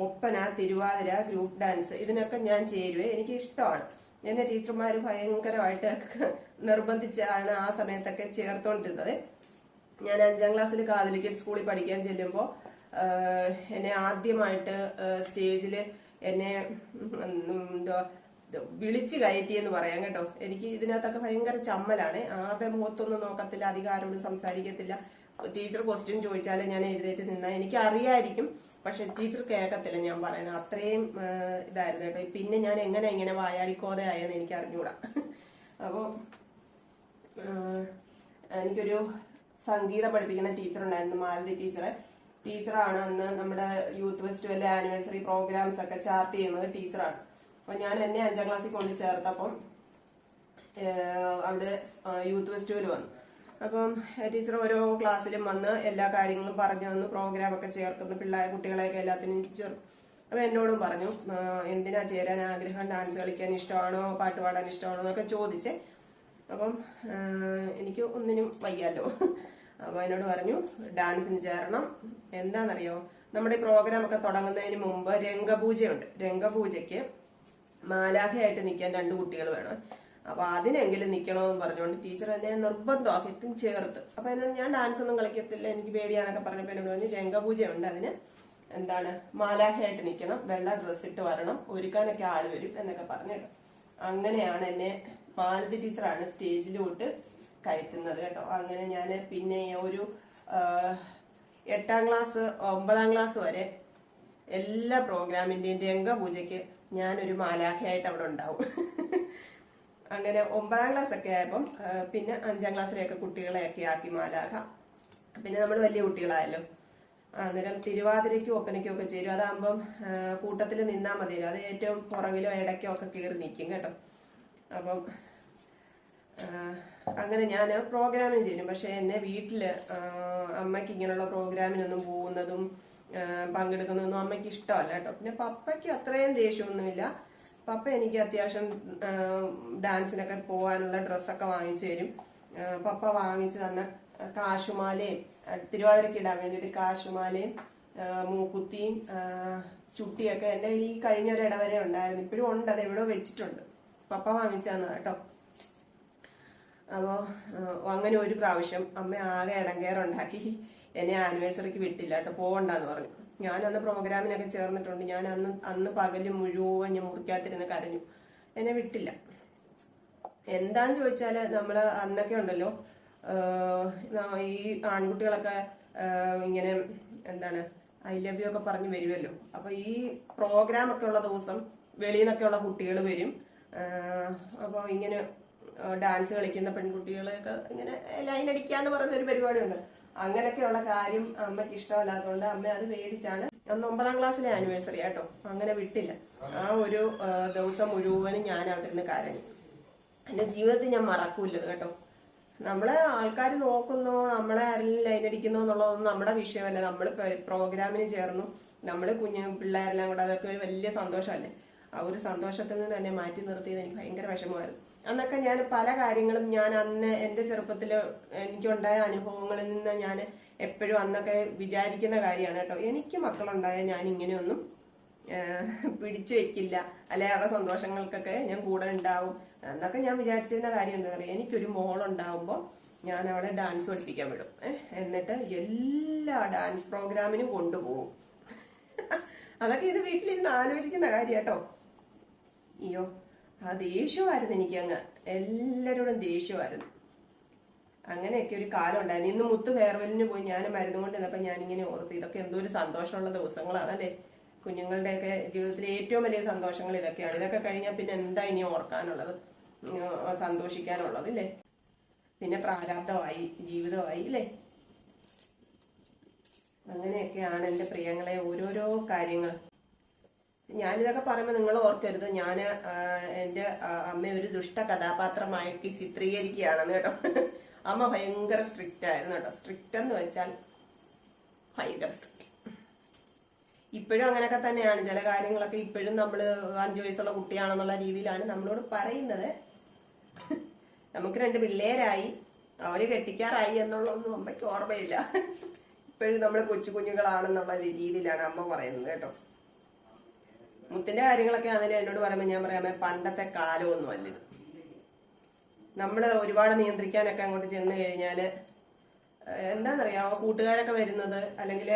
A: ഒപ്പന തിരുവാതിര ഗ്രൂപ്പ് ഡാൻസ് ഇതിനൊക്കെ ഞാൻ ചേരുവേ. എനിക്ക് ഇഷ്ടമാണ് എന്നെ ടീച്ചർമാർ ഭയങ്കരമായിട്ട് നിർബന്ധിച്ചാണ് ആ സമയത്തൊക്കെ ചേർത്തോണ്ടിരുന്നത്. ഞാൻ അഞ്ചാം ക്ലാസ്സിൽ കാതലിക്കറ്റ് സ്കൂളിൽ പഠിക്കാൻ ചെല്ലുമ്പോൾ എന്നെ ആദ്യമായിട്ട് സ്റ്റേജിൽ എന്നെ ഇത് വിളിച്ചു കയറ്റി എന്ന് പറയാം കേട്ടോ. എനിക്ക് ഇതിനകത്തൊക്കെ ഭയങ്കര ചമ്മലാണ്. ആരുടെ മുഖത്തൊന്നും നോക്കത്തില്ല അധികാരോട് സംസാരിക്കത്തില്ല. ടീച്ചർ ക്വസ്റ്റ്യൻ ചോദിച്ചാൽ ഞാൻ എഴുതേറ്റ് നിന്നാൽ എനിക്ക് അറിയായിരിക്കും പക്ഷെ ടീച്ചർ കേൾക്കത്തില്ല ഞാൻ പറയുന്നത്. അത്രയും ഇതായിരുന്നു കേട്ടോ. പിന്നെ ഞാൻ എങ്ങനെ ഇങ്ങനെ വായാടിക്കോതയായെന്ന് എനിക്ക് അറിഞ്ഞുകൂടാ അപ്പോൾ എനിക്കൊരു സംഗീതം പഠിപ്പിക്കുന്ന ടീച്ചർ ഉണ്ടായിരുന്നു മാലതി ടീച്ചറെ. ടീച്ചറാണ് അന്ന് നമ്മുടെ യൂത്ത് ഫെസ്റ്റിവലിലെ ആനിവേഴ്സറി പ്രോഗ്രാംസ് ഒക്കെ ചാർട്ട് ചെയ്യുന്നത് ടീച്ചറാണ്. അപ്പൊ ഞാൻ എന്നെ അഞ്ചാം ക്ലാസ്സിൽ കൊണ്ട് ചേർത്തപ്പം അവിടെ യൂത്ത് ഫെസ്റ്റിവൽ വന്നു. അപ്പം ടീച്ചർ ഓരോ ക്ലാസ്സിലും വന്ന് എല്ലാ കാര്യങ്ങളും പറഞ്ഞു പ്രോഗ്രാം ഒക്കെ ചേർത്തുന്നു പിള്ളേരെ കുട്ടികളെയൊക്കെ എല്ലാത്തിനും ചേർക്കും അപ്പൊ എന്നോടും പറഞ്ഞു എന്തിനാ ചേരാൻ ആഗ്രഹം? ഡാൻസ് കളിക്കാൻ ഇഷ്ടമാണോ? പാട്ട് പാടാൻ ഇഷ്ടമാണോ? എന്നൊക്കെ ചോദിച്ചേ. അപ്പം എനിക്ക് ഒന്നിനും വയ്യാലോ അപ്പൊ എന്നോട് പറഞ്ഞു ഡാൻസിന് ചേരണം. എന്താണെന്നറിയോ? നമ്മുടെ ഈ പ്രോഗ്രാം ഒക്കെ തുടങ്ങുന്നതിന് മുമ്പ് രംഗപൂജയുണ്ട്. രംഗപൂജയ്ക്ക് മാലാഖയായിട്ട് നിൽക്കാൻ രണ്ട് കുട്ടികൾ വേണം. അപ്പൊ അതിനെങ്കിലും നിൽക്കണമെന്ന് പറഞ്ഞുകൊണ്ട് ടീച്ചർ എന്നെ നിർബന്ധമാക്കിയിട്ടും ചേർത്ത്. അപ്പൊ എന്നോട് ഞാൻ ഡാൻസ് ഒന്നും കളിക്കത്തില്ല എനിക്ക് പേടിയാന്നൊക്കെ പറഞ്ഞപ്പോൾ എന്നോട് പറഞ്ഞു രംഗപൂജയുണ്ട് അതിന്. എന്താണ്? മാലാഖയായിട്ട് നിൽക്കണം വെള്ള ഡ്രസ് ഇട്ട് വരണം ഒരുക്കാനൊക്കെ ആൾ വരും എന്നൊക്കെ പറഞ്ഞു അങ്ങനെയാണ് എന്നെ മാലതി ടീച്ചറാണ് സ്റ്റേജിലോട്ട് കയറ്റുന്നത് കേട്ടോ. അങ്ങനെ ഞാൻ പിന്നെ ഒരു എട്ടാം ക്ലാസ് ഒമ്പതാം ക്ലാസ് വരെ എല്ലാ പ്രോഗ്രാമിന്റെയും രംഗപൂജയ്ക്ക് ഞാനൊരു മാലാഖയായിട്ട് അവിടെ ഉണ്ടാവും. അങ്ങനെ ഒമ്പതാം ക്ലാസ് ഒക്കെ ആയപ്പം പിന്നെ അഞ്ചാം ക്ലാസ്സിലെയൊക്കെ കുട്ടികളെയൊക്കെ ആക്കി മാലാഖ. പിന്നെ നമ്മൾ വലിയ കുട്ടികളായല്ലോ. അന്നേരം തിരുവാതിരയ്ക്കും ഒപ്പനയ്ക്കും ഒക്കെ ചേരും. അതാകുമ്പം കൂട്ടത്തിൽ നിന്നാൽ മതിയല്ലോ. അത് ഏറ്റവും പുറകിലോ ഇടയ്ക്കോ ഒക്കെ കയറി നിൽക്കും കേട്ടോ. അപ്പം അങ്ങനെ ഞാൻ പ്രോഗ്രാമിന് ചെയ്യും പക്ഷേ എന്നെ വീട്ടിൽ അമ്മയ്ക്ക് ഇങ്ങനെയുള്ള പ്രോഗ്രാമിനൊന്നും പോകുന്നതും പങ്കെടുക്കുന്നതൊന്നും അമ്മയ്ക്ക് ഇഷ്ടമല്ല കേട്ടോ. പിന്നെ പപ്പയ്ക്ക് അത്രയും ദേഷ്യമൊന്നുമില്ല. പപ്പ എനിക്ക് അത്യാവശ്യം ഡാൻസിനൊക്കെ പോകാനുള്ള ഡ്രസ്സൊക്കെ വാങ്ങിച്ചു തരും. പപ്പ വാങ്ങിച്ചു തന്ന കാശുമാലയും തിരുവാതിരയ്ക്ക് ഇടാൻ വേണ്ടിയിട്ട് കാശുമാലയും മൂക്കുത്തിയും ചുട്ടിയൊക്കെ എന്റെ ഈ കഴിഞ്ഞ ഒരു ഇടവരെ ഉണ്ടായിരുന്നു. ഇപ്പോഴും ഉണ്ട് അത് എവിടെയോ വെച്ചിട്ടുണ്ട്. പപ്പ വാങ്ങിച്ചാന്ന് കേട്ടോ. അപ്പോൾ അങ്ങനെ ഒരു പ്രാവശ്യം അമ്മ ആകെ ഇടങ്കേറുണ്ടാക്കി എന്നെ ആനിവേഴ്സറിക്ക് വിട്ടില്ല കേട്ടോ പോകണ്ടെന്ന് പറഞ്ഞു. ഞാൻ അന്ന് പ്രോഗ്രാമിനൊക്കെ ചേർന്നിട്ടുണ്ട്. ഞാൻ അന്ന് അന്ന് പകൽ മുഴുവൻ ഞാൻ മുറിക്കാത്തിരുന്ന് കരഞ്ഞു. എന്നെ വിട്ടില്ല. എന്താന്ന് ചോദിച്ചാൽ നമ്മൾ അന്നൊക്കെ ഉണ്ടല്ലോ ഈ ആൺകുട്ടികളൊക്കെ ഇങ്ങനെ എന്താണ് ഐ ലവ് യു ഒക്കെ പറഞ്ഞ് വരുമല്ലോ അപ്പൊ ഈ പ്രോഗ്രാം ഒക്കെ ഉള്ള ദിവസം വെളിയിൽ നിന്നൊക്കെ ഉള്ള കുട്ടികൾ വരും. അപ്പോൾ അപ്പൊ ഇങ്ങനെ ഡാൻസ് കളിക്കുന്ന പെൺകുട്ടികളെയൊക്കെ ഇങ്ങനെ ലൈൻ അടിക്കാന്ന് പറയുന്ന ഒരു പരിപാടിയുണ്ട്. അങ്ങനെയൊക്കെയുള്ള കാര്യം അമ്മയ്ക്ക് ഇഷ്ടമല്ലാത്തതുകൊണ്ട് അമ്മ അത് മേടിച്ചാണ്. അന്ന് ഒമ്പതാം ക്ലാസ്സിലെ ആനിവേഴ്സറി ആട്ടോ. അങ്ങനെ വിട്ടില്ല. ആ ഒരു ദിവസം മുഴുവനും ഞാൻ അവിടെ നിന്ന് കരഞ്ഞു. എന്റെ ജീവിതത്തിൽ ഞാൻ മറക്കൂല്ലത് കേട്ടോ. നമ്മളെ ആൾക്കാർ നോക്കുന്നോ നമ്മളെ ആരെങ്കിലും ലൈൻ അടിക്കുന്നോ എന്നുള്ളതൊന്നും നമ്മുടെ വിഷയമല്ല. നമ്മൾ പ്രോഗ്രാമിന് ചേർന്നു. നമ്മൾ കുഞ്ഞു പിള്ളേരെല്ലാം കൂടെ അതൊക്കെ വലിയ സന്തോഷമല്ലേ? ആ ഒരു സന്തോഷത്തിൽ നിന്ന് തന്നെ മാറ്റി നിർത്തിയത് എനിക്ക് ഭയങ്കര വിഷമമായിരുന്നു. അന്നൊക്കെ ഞാൻ പല കാര്യങ്ങളും ഞാൻ അന്ന് എന്റെ ചെറുപ്പത്തിൽ എനിക്കുണ്ടായ അനുഭവങ്ങളിൽ നിന്ന് ഞാൻ എപ്പോഴും അന്നൊക്കെ വിചാരിക്കുന്ന കാര്യമാണ് കേട്ടോ. എനിക്ക് മക്കളുണ്ടായ ഞാൻ ഇങ്ങനെയൊന്നും പിടിച്ചു വെക്കില്ല. അല്ലെ അവരുടെ സന്തോഷങ്ങൾക്കൊക്കെ ഞാൻ കൂടെ ഉണ്ടാവും. എന്നൊക്കെ ഞാൻ വിചാരിച്ചിരുന്ന കാര്യം എന്താ പറയുക എനിക്കൊരു മോളുണ്ടാവുമ്പോൾ ഞാൻ അവളെ ഡാൻസ് പഠിപ്പിക്കാൻ വിടും. എന്നിട്ട് എല്ലാ ഡാൻസ് പ്രോഗ്രാമിനും കൊണ്ടുപോകും. അതൊക്കെ ഇത് വീട്ടിലിരുന്ന് ആലോചിക്കുന്ന കാര്യം കേട്ടോ. അയ്യോ ആ ദേഷ്യമായിരുന്നു എനിക്കങ്ങ്. എല്ലാരോടും ദേഷ്യമായിരുന്നു. അങ്ങനെയൊക്കെ ഒരു കാലം ഉണ്ടായിരുന്നു. ഇന്ന് മുത്ത് ഫെയർവെല്ലിന് പോയി ഞാൻ മരുന്ന് കൊണ്ട് നിന്നപ്പോൾ ഞാനിങ്ങനെ ഓർത്തു ഇതൊക്കെ എന്തോ ഒരു സന്തോഷമുള്ള ദിവസങ്ങളാണ് അല്ലേ കുഞ്ഞുങ്ങളുടെയൊക്കെ ജീവിതത്തിലെ ഏറ്റവും വലിയ സന്തോഷങ്ങൾ ഇതൊക്കെയാണ്. ഇതൊക്കെ കഴിഞ്ഞാൽ പിന്നെ എന്താ ഇനി ഓർക്കാനുള്ളത്? സന്തോഷിക്കാനുള്ളത് ഇല്ലേ പിന്നെ പ്രാരാബ്ധമായി ജീവിതമായി ഇല്ലേ? അങ്ങനെയൊക്കെയാണ് എന്റെ പ്രിയങ്ങളെ ഓരോരോ കാര്യങ്ങൾ. ഞാനിതൊക്കെ പറയുമ്പോൾ നിങ്ങൾ ഓർക്കരുത്. ഞാൻ എന്റെ അമ്മ ഒരു ദുഷ്ട കഥാപാത്രമായിട്ട് ചിത്രീകരിക്കുകയാണെന്ന് കേട്ടോ. അമ്മ ഭയങ്കര സ്ട്രിക്റ്റ് ആയിരുന്നു കേട്ടോ. സ്ട്രിക്റ്റ് എന്ന് വെച്ചാൽ ഭയങ്കര സ്ട്രിക്റ്റ് ഇപ്പോഴും അങ്ങനെയൊക്കെ തന്നെയാണ്. ചില കാര്യങ്ങളൊക്കെ ഇപ്പോഴും നമ്മൾ അഞ്ചു വയസ്സുള്ള കുട്ടിയാണെന്നുള്ള രീതിയിലാണ് നമ്മളോട് പറയുന്നത്. നമുക്ക് രണ്ട് പിള്ളേരായി. അവർ കെട്ടിക്കാറായി എന്നുള്ളതൊന്നും അമ്മയ്ക്ക് ഓർമ്മയില്ല. ഇപ്പോഴും നമ്മൾ കൊച്ചു കുഞ്ഞുങ്ങളാണെന്നുള്ള രീതിയിലാണ് അമ്മ പറയുന്നത് കേട്ടോ. മുത്തിന്റെ കാര്യങ്ങളൊക്കെ അതിന് എന്നോട് പറയുമ്പോൾ ഞാൻ പറയാമേ പണ്ടത്തെ കാലമൊന്നും അല്ല ഇത്. നമ്മൾ ഒരുപാട് നിയന്ത്രിക്കാനൊക്കെ അങ്ങോട്ട് ചെന്ന് കഴിഞ്ഞാൽ എന്താണെന്നറിയാമോ കൂട്ടുകാരൊക്കെ വരുന്നത് അല്ലെങ്കിൽ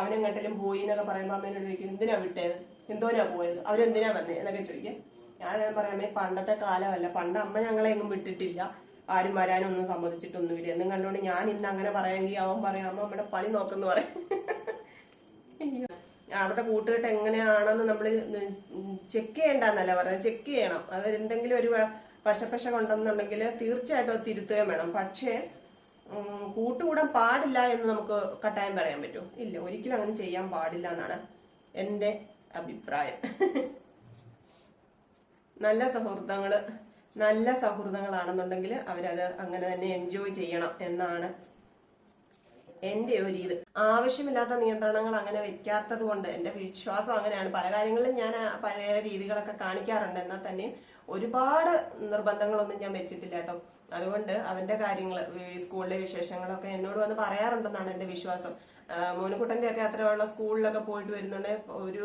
A: അവനെങ്ങോട്ടെങ്കിലും പോയി എന്നൊക്കെ പറയുമ്പോൾ അമ്മേനോട് ചോദിക്കും എന്തിനാ വിട്ടേത് എന്തോനാ പോയത്? അവരെന്തിനാ വന്നേ? എന്നൊക്കെ ചോദിക്കും. ഞാൻ പറയാമേ പണ്ടത്തെ കാലമല്ല. പണ്ട് അമ്മ ഞങ്ങളെ എങ്ങും വിട്ടിട്ടില്ല. ആരും വരാനൊന്നും സമ്മതിച്ചിട്ടൊന്നുമില്ല. എന്നും കണ്ടുകൊണ്ട് ഞാൻ ഇന്ന് അങ്ങനെ പറയാമെങ്കിൽ അവൻ പറയാം അമ്മ നമ്മുടെ പണി നോക്കുന്നു പറയും. അവരുടെ കൂട്ടുകെട്ട് എങ്ങനെയാണെന്ന് നമ്മൾ ചെക്ക് ചെയ്യേണ്ടെന്നല്ല പറയുന്നത് ചെക്ക് ചെയ്യണം. അതെന്തെങ്കിലും ഒരു പശപ്പശ കൊണ്ടെന്നുണ്ടെങ്കിൽ തീർച്ചയായിട്ടും അത് തിരുത്തുകയും വേണം. പക്ഷേ കൂട്ടുകൂടാൻ പാടില്ല എന്ന് നമുക്ക് കട്ടായം പറയാൻ പറ്റും. ഇല്ല ഒരിക്കലും അങ്ങനെ ചെയ്യാൻ പാടില്ല എന്നാണ് എന്റെ അഭിപ്രായം. നല്ല സൗഹൃദങ്ങൾ നല്ല സൗഹൃദങ്ങളാണെന്നുണ്ടെങ്കിൽ അവരത് അങ്ങനെ തന്നെ എൻജോയ് ചെയ്യണം എന്നാണ് എന്റെ ഒരു ഇത്. ആവശ്യമില്ലാത്ത നിയന്ത്രണങ്ങൾ അങ്ങനെ വെക്കാത്തത് കൊണ്ട് എന്റെ വിശ്വാസം അങ്ങനെയാണ്. പല കാര്യങ്ങളിലും ഞാൻ പഴയ രീതികളൊക്കെ കാണിക്കാറുണ്ട്. എന്നാൽ തന്നെയും ഒരുപാട് നിർബന്ധങ്ങളൊന്നും ഞാൻ വെച്ചിട്ടില്ല കേട്ടോ. അതുകൊണ്ട് അവന്റെ കാര്യങ്ങൾ സ്കൂളിലെ വിശേഷങ്ങളൊക്കെ എന്നോട് വന്ന് പറയാറുണ്ടെന്നാണ് എന്റെ വിശ്വാസം. മോനുകുട്ടന്റെ ഒക്കെ അത്രയുള്ള സ്കൂളിലൊക്കെ പോയിട്ട് വരുന്നുണ്ട്. ഒരു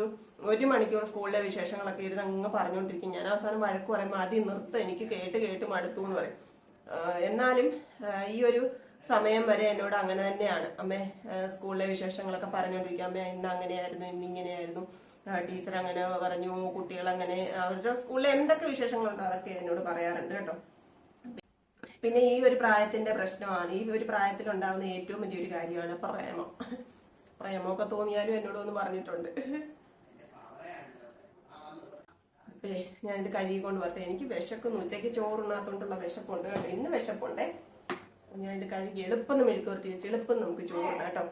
A: ഒരു മണിക്കൂർ സ്കൂളിലെ വിശേഷങ്ങളൊക്കെ ഇരുന്ന് അങ്ങ് പറഞ്ഞുകൊണ്ടിരിക്കും ഞാൻ അവസാനം വഴക്ക് പറയുമ്പോൾ ആദ്യം നിർത്ത്. എനിക്ക് കേട്ട് കേട്ട് മടുത്തു എന്ന് പറയും. എന്നാലും ഈ ഒരു സമയം വരെ എന്നോട് അങ്ങനെ തന്നെയാണ്. അമ്മേ സ്കൂളിലെ വിശേഷങ്ങളൊക്കെ പറഞ്ഞുകൊണ്ടിരിക്കും അമ്മ ഇന്ന് അങ്ങനെയായിരുന്നു ഇന്ന് ഇങ്ങനെയായിരുന്നു. ടീച്ചർ അങ്ങനെ പറഞ്ഞു കുട്ടികൾ അങ്ങനെ അവരുടെ സ്കൂളിൽ എന്തൊക്കെ വിശേഷങ്ങളുണ്ടോ അതൊക്കെ എന്നോട് പറയാറുണ്ട് കേട്ടോ. പിന്നെ ഈ ഒരു പ്രായത്തിന്റെ പ്രശ്നമാണ്. ഈ ഒരു പ്രായത്തിൽ ഉണ്ടാകുന്ന ഏറ്റവും വലിയൊരു കാര്യമാണ് പ്രേമം. പ്രേമമൊക്കെ തോന്നിയാലും എന്നോട് ഒന്ന് പറഞ്ഞിട്ടുണ്ട്. അപ്പേ ഞാൻ ഇത് കഴുകിക്കൊണ്ട് വരട്ടെ. എനിക്ക് വിശക്കുന്നു. ഉച്ചയ്ക്ക് ചോറുണ്ണാത്തോണ്ടുള്ള വിശപ്പുണ്ട് കേട്ടോ. ഇന്ന് വിശപ്പുണ്ടേ? ഞാൻ ഇത് കഴുകി എളുപ്പം മെഴുക്കുവരട്ടി വെച്ച് എളുപ്പം നമുക്ക് ചോറുണ്ട് കേട്ടോ.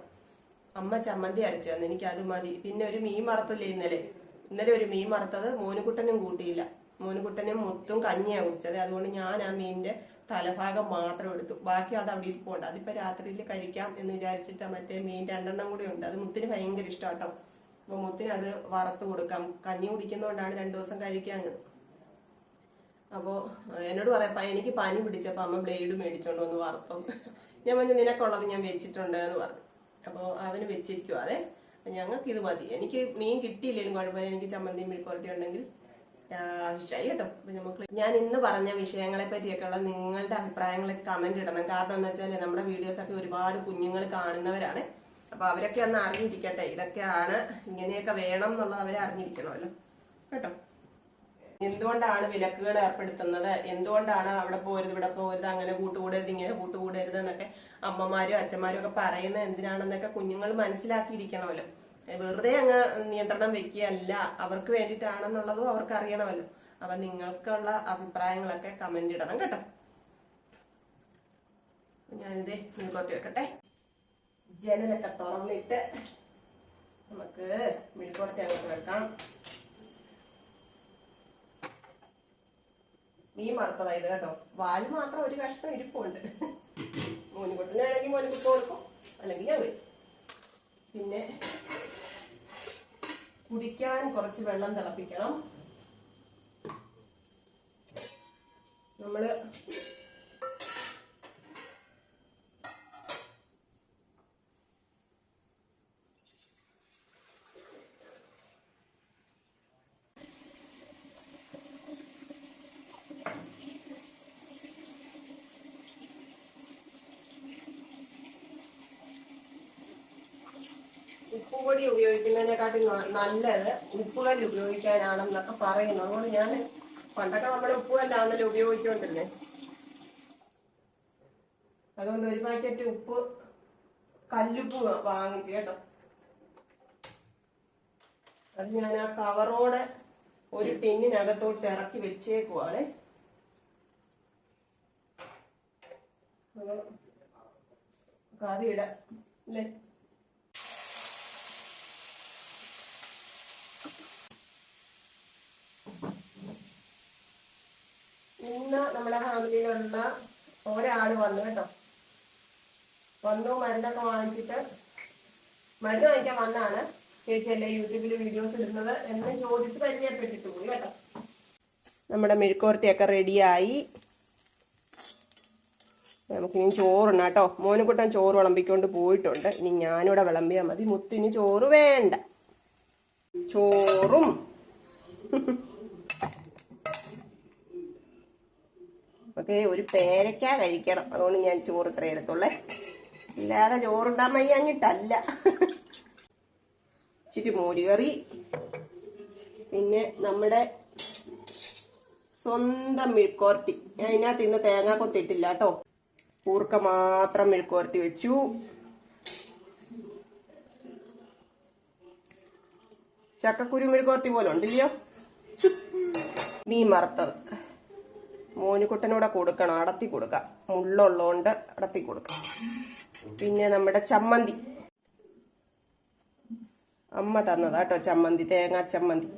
A: അമ്മ ചമ്മന്തി അരച്ചു തന്നു. എനിക്ക് അത് മതി. പിന്നെ ഒരു മീൻ വറുത്തില്ലേ ഇന്നലെ? ഇന്നലെ ഒരു മീൻ വറുത്തത് മോനുകുട്ടനും കൂട്ടിയില്ല. മോനുകുട്ടനും മുത്തും കഞ്ഞിയാണ് കുടിച്ചത്. അതുകൊണ്ട് ഞാൻ ആ മീനിന്റെ തലഭാഗം മാത്രം എടുത്തു. ബാക്കി അത് അവിടെ ഇരിപ്പുണ്ട്. അതിപ്പോ രാത്രിയിൽ കഴിക്കാം എന്ന് വിചാരിച്ചിട്ട് മറ്റേ മീൻ രണ്ടെണ്ണം കൂടി ഉണ്ട്. അത് മുത്തിന് ഭയങ്കര ഇഷ്ടം കേട്ടോ. അപ്പൊ മുത്തിന് അത് വറുത്ത് കൊടുക്കാം. കഞ്ഞി കുടിക്കുന്നതുകൊണ്ടാണ് രണ്ടു ദിവസം കഴിക്കാഞ്ഞത്. അപ്പോ എന്നോട് പറയാം എനിക്ക് പനി പിടിച്ചപ്പോൾ അമ്മ ബ്ലേഡ് മേടിച്ചോണ്ട് വന്ന് വറുപ്പം ഞാൻ പറഞ്ഞു നിനക്കുള്ളത് ഞാൻ വെച്ചിട്ടുണ്ട് എന്ന് പറഞ്ഞു. അപ്പോൾ അവന് വെച്ചിരിക്കും അതെ ഞങ്ങൾക്ക് ഇത് മതി. എനിക്ക് മീൻ കിട്ടിയില്ലെങ്കിലും കുഴപ്പമില്ല. എനിക്ക് ചമ്മന്തി മെഴുക്കുവരട്ടി ഉണ്ടെങ്കിൽ ആവശ്യമായി കേട്ടോ. അപ്പൊ നമുക്ക് ഞാൻ ഇന്ന് പറഞ്ഞ വിഷയങ്ങളെ പറ്റിയൊക്കെയുള്ള നിങ്ങളുടെ അഭിപ്രായങ്ങൾ കമന്റ് ഇടണം. കാരണം എന്താ വെച്ചാൽ നമ്മുടെ വീഡിയോസ് ഒക്കെ ഒരുപാട് കുഞ്ഞുങ്ങൾ കാണുന്നവരാണ്. അപ്പൊ അവരൊക്കെ ഒന്ന് അറിഞ്ഞിരിക്കട്ടെ. ഇതൊക്കെയാണ് ഇങ്ങനെയൊക്കെ വേണം എന്നുള്ളത് അവരെ അറിഞ്ഞിരിക്കണമല്ലോ കേട്ടോ? എന്തുകൊണ്ടാണ് വിലക്കുകൾ ഏർപ്പെടുത്തുന്നത്? എന്തുകൊണ്ടാണ് അവിടെ പോരുത് ഇവിടെ പോരുത് അങ്ങനെ കൂട്ടുകൂടരുത് ഇങ്ങനെ കൂട്ടുകൂടരുത് എന്നൊക്കെ അമ്മമാരും അച്ഛന്മാരും ഒക്കെ പറയുന്നത് എന്തിനാണെന്നൊക്കെ കുഞ്ഞുങ്ങൾ മനസ്സിലാക്കിയിരിക്കണമല്ലോ. വെറുതെ അങ്ങ് നിയന്ത്രണം വെക്കുകയല്ല അവർക്ക് വേണ്ടിയിട്ടാണെന്നുള്ളതും അവർക്ക് അറിയണമല്ലോ. അപ്പൊ നിങ്ങൾക്കുള്ള അഭിപ്രായങ്ങളൊക്കെ കമന്റ് ഇടണം കേട്ടോ. ഞാനിതേ മുൻകോട്ട് വെക്കട്ടെ. ജനലൊക്കെ തുറന്നിട്ട് നമുക്ക് മെഴുക്കുവരട്ടി അങ്ങോട്ട് വെക്കാം. മീൻ വറുത്തതായത് കേട്ടോ. വാൽ മാത്രം ഒരു കഷ്ണം ഇരിപ്പുണ്ട്. മോനുകുട്ടനാണെങ്കിൽ മോനുകുട്ട കൊടുക്കും. അല്ലെങ്കിൽ ഞാൻ വരും. പിന്നെ കുടിക്കാൻ കുറച്ച് വെള്ളം തിളപ്പിക്കണം. നമ്മൾ ഉപ്പുപൊടി ഉപയോഗിക്കുന്നതിനെക്കാട്ടും നല്ലത് ഉപ്പുകല്ല് ഉപയോഗിക്കാനാണെന്നൊക്കെ പറയുന്നു. അതുകൊണ്ട് ഞാൻ പണ്ടൊക്കെ നമ്മൾ ഉപ്പുകല്ലാണല്ലോ ഉപയോഗിച്ചുകൊണ്ടിരുന്നേ അതുകൊണ്ട് ഒരു പാക്കറ്റ് ഉപ്പ് കല്ലുപ്പ് വാങ്ങിച്ചു കേട്ടോ. അത് ഞാൻ ആ കവറോടെ ഒരു ടിന്നിനകത്തോട്ട് ഇറക്കി വെച്ചേക്കുവാണ്. അതിടാം അല്ലേ? ഇന്ന് നമ്മുടെ ഫാമിലിയിലുള്ള ഒരാൾ വന്നു കേട്ടോ. വന്നു മരുന്നൊക്കെ വാങ്ങിച്ചിട്ട് മരുന്ന് വാങ്ങിക്കാൻ വന്നാണ്. ചേച്ചി അല്ലേ യൂട്യൂബിൽ വീഡിയോസ് ഇടുന്നത് എന്ന് ചോദിച്ച് പരിചയപ്പെട്ടിട്ട് പോയി കേട്ടോ. നമ്മുടെ മെഴുക്കോർട്ടിയൊക്കെ റെഡിയായി. നമുക്കിനി ചോറുണ്ട് കേട്ടോ. മോനുകുട്ടൻ ചോറ് വിളമ്പിക്കൊണ്ട് പോയിട്ടുണ്ട്. ഇനി ഞാനിവിടെ വിളമ്പിയാൽ മതി. മുത്തിന് ചോറ് വേണ്ട. ചോറും. [laughs] ഓക്കെ ഒരു പേരയ്ക്ക കഴിക്കണം. അതുകൊണ്ട് ഞാൻ ചോറ് ഇത്ര എടുത്തുള്ളേ. ഇല്ലാതെ ചോറുണ്ടാൻ വയ്യാഞ്ഞിട്ടല്ല. ഇച്ചിരി മോരുകറി. പിന്നെ നമ്മുടെ സ്വന്തം മെഴുക്കോർട്ടി ഞാൻ ഇതിനകത്ത് ഇന്ന് തേങ്ങ കൊത്തിയിട്ടില്ല കേട്ടോ. കൂർക്ക മാത്രം മെഴുക്കോർട്ടി വെച്ചു. ചക്കക്കുരു മെഴുക്കോർട്ടി പോലെ ഉണ്ടല്ലയോ? മീൻ വറുത്തത്. മോനുകുട്ടനൂടെ കൊടുക്കണം അടത്തി കൊടുക്കാം. മുള്ളുള്ളതുകൊണ്ട് അടത്തി കൊടുക്കാം. പിന്നെ നമ്മുടെ ചമ്മന്തി. അമ്മ തന്നതാ കേട്ടോ ചമ്മന്തി തേങ്ങാ ചമ്മന്തി.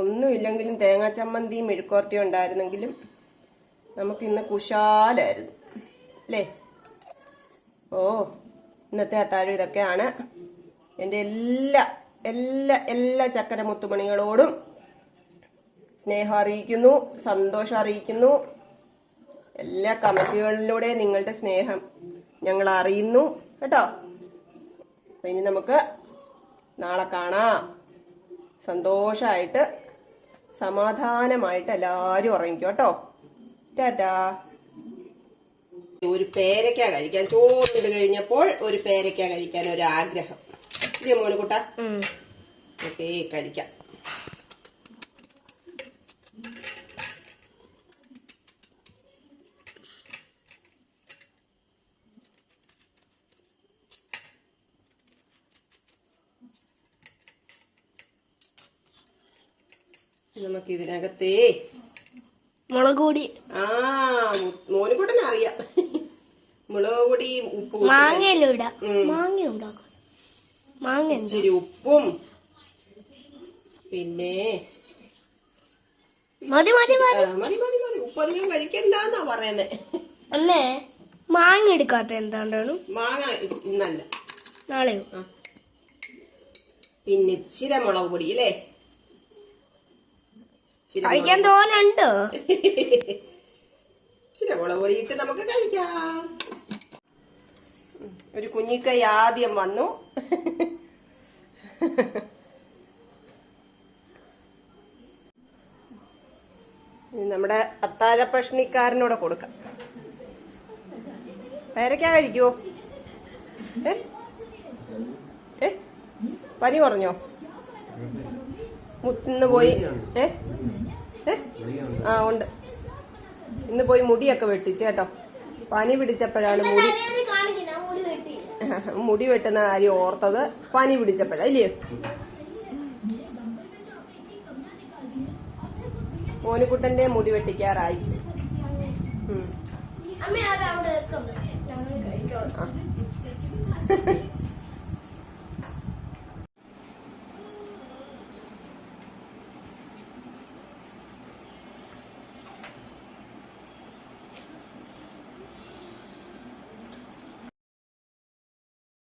A: ഒന്നുമില്ലെങ്കിലും തേങ്ങാ ചമ്മന്തിയും മെഴുക്കോർട്ടിയും ഉണ്ടായിരുന്നെങ്കിലും നമുക്ക് ഇന്ന് കുശാലായിരുന്നു. അല്ലേ? ഓ ഇന്നത്തെ അത്താഴം ഇതൊക്കെയാണ്. എന്റെ എല്ലാ എല്ലാ എല്ലാ ചക്കര മുത്തുമണികളോടും സ്നേഹം അറിയിക്കുന്നു സന്തോഷം അറിയിക്കുന്നു. എല്ലാ കമന്റുകളിലൂടെ നിങ്ങളുടെ സ്നേഹം ഞങ്ങൾ അറിയുന്നു. കേട്ടോ? അപ്പൊ ഇനി നമുക്ക് നാളെ കാണാം. സന്തോഷമായിട്ട് സമാധാനമായിട്ട് എല്ലാവരും ഉറങ്ങിക്കും കേട്ടോ? ടാറ്റാ. ഒരു പേരക്ക കഴിക്കാൻ ചോറിട്ട് കഴിഞ്ഞപ്പോൾ ഒരു പേരക്ക കഴിക്കാൻ ഒരു ആഗ്രഹം ഇല്ലേ മോനുകുട്ട കഴിക്കാം. നമുക്ക് ഇതിനകത്തേ
B: മുളക് പൊടി
A: ആ മോനുകുട്ടനെ അറിയാം മുളക് പൊടിയും ഉപ്പും
B: മാങ്ങയെല്ലാം ഇടാം. മാങ്ങ ഉണ്ടാക്കാം. മാങ്ങ
A: ഇച്ചിരി ഉപ്പും. പിന്നെ
B: മതി മതി മതി.
A: മതി മതി മതി. കഴിക്കണ്ടെന്നാ പറയുന്നേ.
B: അല്ലേ? മാങ്ങ എടുക്കാത്ത എന്താണ്ടാണ്?
A: മാങ്ങ ഇന്നല്ല.
B: നാളെയോ?
A: പിന്നെ ഇച്ചിരി മുളക് പൊടി അല്ലേ?
B: കഴിക്കാൻ തോന്നുന്നുണ്ടോ? [laughs]
A: ഇച്ചിരി മുളക് പൊടി നമുക്ക് കഴിക്കാം. ഒരു കുഞ്ഞിക്കൈ ആദ്യം വന്നു. [laughs] നമ്മുടെ അത്താഴ പ്രശ്നിക്കാരനോട് കൊടുക്കാം. പേരയ്ക്ക കഴിക്കുവോ? ഏ? പനി കുറഞ്ഞോ? മുത്തുന്ന് പോയി. ഏ? ആ ഉണ്ട്. ഇന്ന് പോയി മുടിയൊക്കെ വെട്ടിച്ച് കേട്ടോ. പനി പിടിച്ചപ്പോഴാണ് മുടി [laughs] മുടി വെട്ടുന്ന കാര്യം ഓർത്തത്. പനി പിടിച്ചപ്പോഴാ ഇല്ലയോ മോനുകുട്ടന്റെ മുടി വെട്ടിക്കാറായി. ഉം.